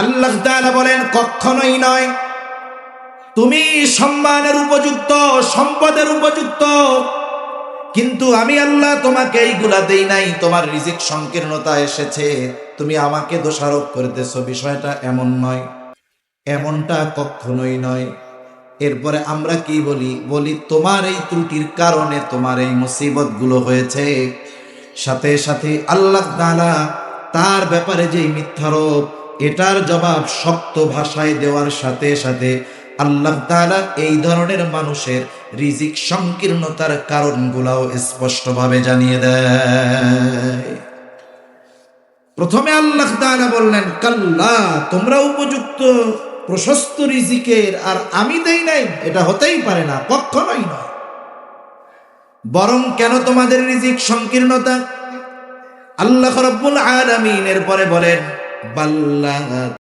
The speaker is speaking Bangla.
আল্লাহ বলেন, কখনোই নয়। তুমি সম্মানের উপযুক্ত, সম্পদের উপযুক্ত। কিন্তু আমি আল্লাহ তোমাকে এইগুলা দেই নাই, তোমার রিজিক সংকীর্ণতা এসেছে। তুমি আমাকে দোষারোপ করতেছো, বিষয়টা এমন নয়। এমনটা কখনোই নয়। এরপরে আমরা কি বলি? বলি, তোমার এই ত্রুটির কারণে তোমার এই মুসিবতগুলো হয়েছে। সাথে সাথে আল্লাহ তার ব্যাপারে যে মিথ্যারোপ এটার জবাব শক্ত ভাষায় দেওয়ার সাথে সাথে আল্লাহ তাআলা এই ধরনের মানুষের রিজিক সংকীর্ণতার কারণগুলাও স্পষ্টভাবে জানিয়ে দেয়। প্রথমে আল্লাহ তাআলা বললেন, কাল্লা, তোমরা উপযুক্ত প্রশস্ত রিজিকের আর আমি দেই নাই, এটা হতেই পারে না, কখনোই নয়। বরং কেন তোমাদের রিজিক সংকীর্ণতা? আল্লাহ রব্বুল আলামিন এর পরে বলেন বাল্লা